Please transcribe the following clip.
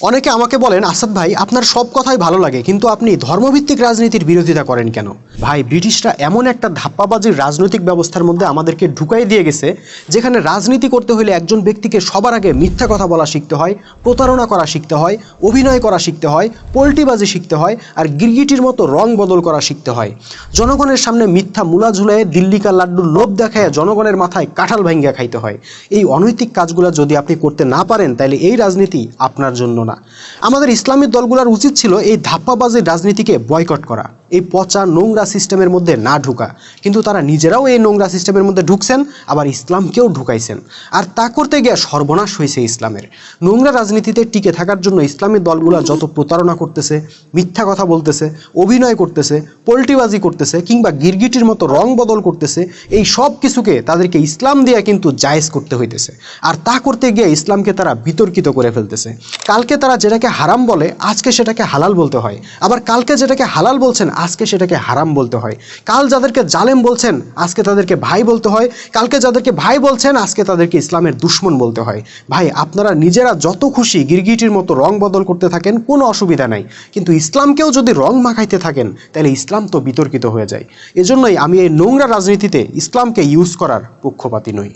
অনেকে আমাকে বলেন, আসাদ ভাই, আপনার সব কথাই ভালো লাগে, কিন্তু আপনি ধর্মভিত্তিক রাজনীতির বিরোধিতা করেন কেন? ভাই, ব্রিটিশরা এমন একটা ধাপ্পাবাজির রাজনৈতিক ব্যবস্থার মধ্যে আমাদেরকে ঢুকাই দিয়ে গেছে, যেখানে রাজনীতি করতে হলে একজন ব্যক্তিকে সবার আগে মিথ্যা কথা বলা শিখতে হয়, প্রতারণা করা শিখতে হয়, অভিনয় করা শিখতে হয় পোল্টিবাজি শিখতে হয়, আর গিরগিটির মতো রং বদল করা শিখতে হয়। জনগণের সামনে মিথ্যা মুলা ঝুলায় দিল্লিকা লাড্ডুর লোভ দেখায় জনগণের মাথায় কাঁঠাল ভাঙ্গিয়া খাইতে হয়। এই অনৈতিক কাজগুলো যদি আপনি করতে না পারেন তাহলে এই রাজনীতি আপনার জন্য না। আমাদের ইসলামী দলগুলোর উচিত ছিল এই ধাপ্পাবাজির রাজনীতিকে বয়কট করা। এই পচা নোংরা সিস্টেমের মধ্যে না ঢুকা। কিন্তু তারা নিজেরাও এই নোংরা সিস্টেমের মধ্যে ঢুকছেন, আবার ইসলামকেও ঢুকাইছেন। আর তা করতে গিয়ে সর্বনাশ হয়েছে ইসলামের। নোংরা রাজনীতিতে টিকে থাকার জন্য ইসলামী দলগুলো যত প্রতারণা করতেছে, মিথ্যা কথা বলতেছে, অভিনয় করতেছে, পোল্টিবাজি করতেছে, কিংবা গিরগিটির মতো রং বদল করতেছে, এই সব কিছুকে তাদেরকে ইসলাম দিয়ে কিন্তু জায়েজ করতে হইতেছে। আর তা করতে গিয়ে ইসলামকে তারা বিতর্কিত করে ফেলতেছে। কালকে তারা যেটাকে হারাম বলে, আজকে সেটাকে হালাল বলতে হয়। আবার কালকে যেটাকে হালাল বলছেন আজকে সেটাকে হারাম বলতে হয়। কাল যাদেরকে জালেম বলছেন, আজকে তাদেরকে ভাই বলতে হয়। কালকে যাদেরকে ভাই বলছেন, আজকে তাদেরকে ইসলামের দুশ্মন বলতে হয়। ভাই, আপনারা নিজেরা যত খুশি গিরগিটির মতো রং বদল করতে থাকেন, কোনো অসুবিধা নাই। কিন্তু ইসলামকেও যদি রং মাখাইতে থাকেন, তাহলে ইসলাম তো বিতর্কিত হয়ে যায়। এজন্যই আমি এই নোংরা রাজনীতিতে ইসলামকে ইউজ করার পক্ষপাতী নই।